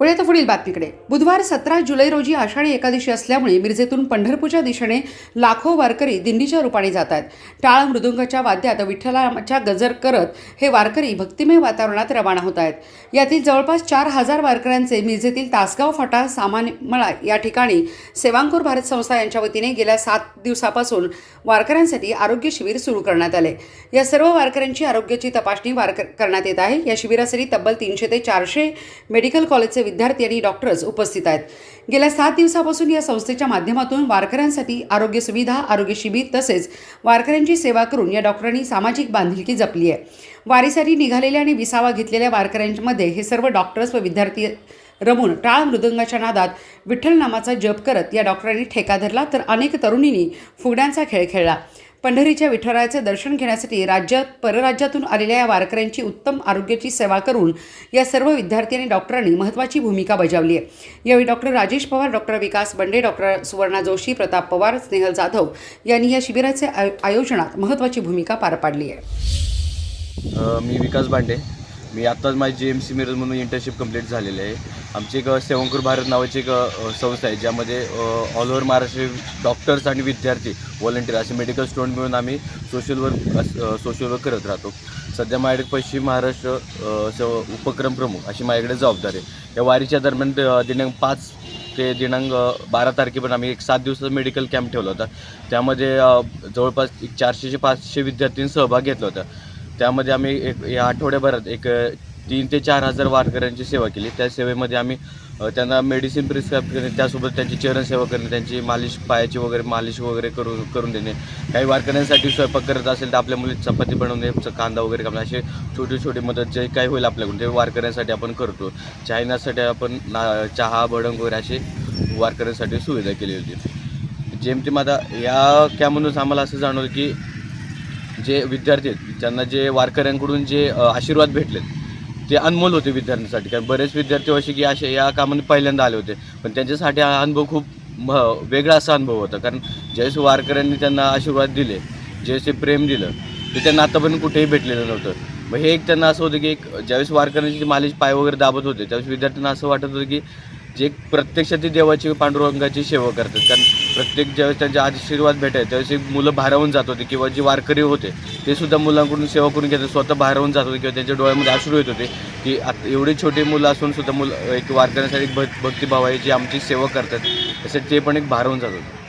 पुढे तर पुढील बातमीकडे बुधवार सतरा जुलै रोजी आषाढी एकादशी असल्यामुळे मिरजेतून पंढरपूरच्या दिशेने लाखो वारकरी दिंडीच्या रूपाने जात आहेत. टाळ मृदुंगाच्या वाद्यात विठ्ठलाच्या गजर करत हे वारकरी भक्तिमय वातावरणात रवाना होत आहेत. यातील जवळपास चार हजार वारकऱ्यांचे मिरजेतील तासगाव फाटा सामानमळा या ठिकाणी सेवांकूर भारत संस्था यांच्या वतीने गेल्या सात दिवसापासून वारकऱ्यांसाठी आरोग्य शिबिर सुरू करण्यात आले. या सर्व वारकऱ्यांची आरोग्याची तपासणी वारक करण्यात येत आहे. या शिबिरासाठी तब्बल तीनशे ते चारशे मेडिकल कॉलेजचे विद्यार्थी आणि डॉक्टर्स उपस्थित आहेत. गेल्या सात दिवसापासून या संस्थेच्या माध्यमातून वारकऱ्यांसाठी आरोग्य सुविधा आरोग्य शिबिर तसेच वारकऱ्यांची सेवा करून या डॉक्टरांनी सामाजिक बांधिलकी जपली आहे. वारीसाठी निघालेल्या आणि विसावा घेतलेल्या वारकऱ्यांमध्ये हे सर्व डॉक्टर्स व विद्यार्थी रमून टाळ मृदंगाच्या नादात विठ्ठल नामाचा जप करत या डॉक्टरांनी ठेका धरला तर अनेक तरुणींनी फुगड्यांचा खेळ खेळला. पंढरीच्या विठ्ठलाचे दर्शन घेण्यासाठी राज्यात परराज्यातून आलेल्या या वारकऱ्यांची उत्तम आरोग्याची सेवा करून या सर्व विद्यार्थी आणि डॉक्टरांनी महत्त्वाची भूमिका बजावली आहे. यावेळी doctor Rajesh Pawar doctor Vikas Bande doctor Suvarna Joshi Pratap Pawar Snehal Jadhav यांनी या शिबिराचे आय- आयोजनात महत्त्वाची भूमिका पार पाडली आहे. मी विकास बांडे. मी आत्ताच माझी जे एम सी मिरज म्हणून इंटर्नशिप कंप्लीट झालेली आहे. आमची एक सेवंकूर भारत नावाची एक संस्था आहे ज्यामध्ये ऑल ओव्हर महाराष्ट्र डॉक्टर्स आणि विद्यार्थी व्हॉलंटियर असे मेडिकल स्टुडंट मिळून आम्ही सोशल वर्क सोशल वर्क करत राहतो. सध्या माझ्याकडे पश्चिम महाराष्ट्र स- उपक्रम प्रमुख अशी माझ्याकडे जबाबदारी आहे. या वारीच्या दरम्यान दिनांक पाच ते दिनांक बारा तारखेपर्यंत आम्ही एक सात दिवसाचा मेडिकल कॅम्प ठेवला होता. त्यामध्ये जवळपास एक चारशे ते पाचशे विद्यार्थ्यांनी सहभाग घेतला होता. त्यामध्ये आम्ही एक या आठवड्याभरात एक तीन ते चार हजार वारकऱ्यांची सेवा केली. त्या सेवेमध्ये आम्ही त्यांना मेडिसिन प्रिस्क्राईब करणे त्यासोबत त्यांची चरणसेवा करणे त्यांची मालिश पायाची वगैरे मालिश वगैरे करून करून देणे. काही वारकऱ्यांसाठी स्वयंपाक करत असेल तर आपल्या मुली चपाती बनवणे कांदा वगैरे कापणे असे छोटी छोटी मदत जे काही होईल आपल्याकडून ते वारकऱ्यांसाठी आपण करतो. चायनासाठी आपण ना चहा भडंग वगैरे असे वारकऱ्यांसाठी सुविधा केली होती. जेमतेम आता या कॅमधूनच आम्हाला असं जाणवलं की जे विद्यार्थी आहेत त्यांना जे वारकऱ्यांकडून जे आशीर्वाद भेटलेत ते अनमोल होते विद्यार्थ्यांसाठी. कारण बरेच विद्यार्थी असे की असे या कामाने पहिल्यांदा आले होते. पण त्यांच्यासाठी हा अनुभव खूप म वेगळा असा अनुभव होता. कारण ज्यावेळेस वारकऱ्यांनी त्यांना आशीर्वाद दिले ज्यावेळेस ते प्रेम दिलं ते त्यांना आतापर्यंत कुठेही भेटलेलं नव्हतं. मग हे एक त्यांना असं होतं की एक ज्यावेळेस वारकऱ्यांची मालेज पाय वगैरे दाबत होते त्यावेळेस विद्यार्थ्यांना असं वाटत होतं की जे प्रत्यक्षात ते देवाची पांडुरंगाची सेवा करतात. कारण प्रत्येक ज्यावेळेस त्यांचे आशीर्वाद भेटायचे त्यावेळेस एक मुलं भारावून जात होते किंवा जे वारकरी होते ते सुद्धा मुलांकडून सेवा करून घेतात स्वतः भारावून जात होते किंवा त्यांच्या डोळ्यामध्ये अश्रू येत होते की आता एवढी छोटी मुलं असून सुद्धा मुलं एक वारकऱ्यांसाठी एक भक्तिभाव आहे जी आमची सेवा करतात. त्यासाठी ते पण एक भारावून जात होते.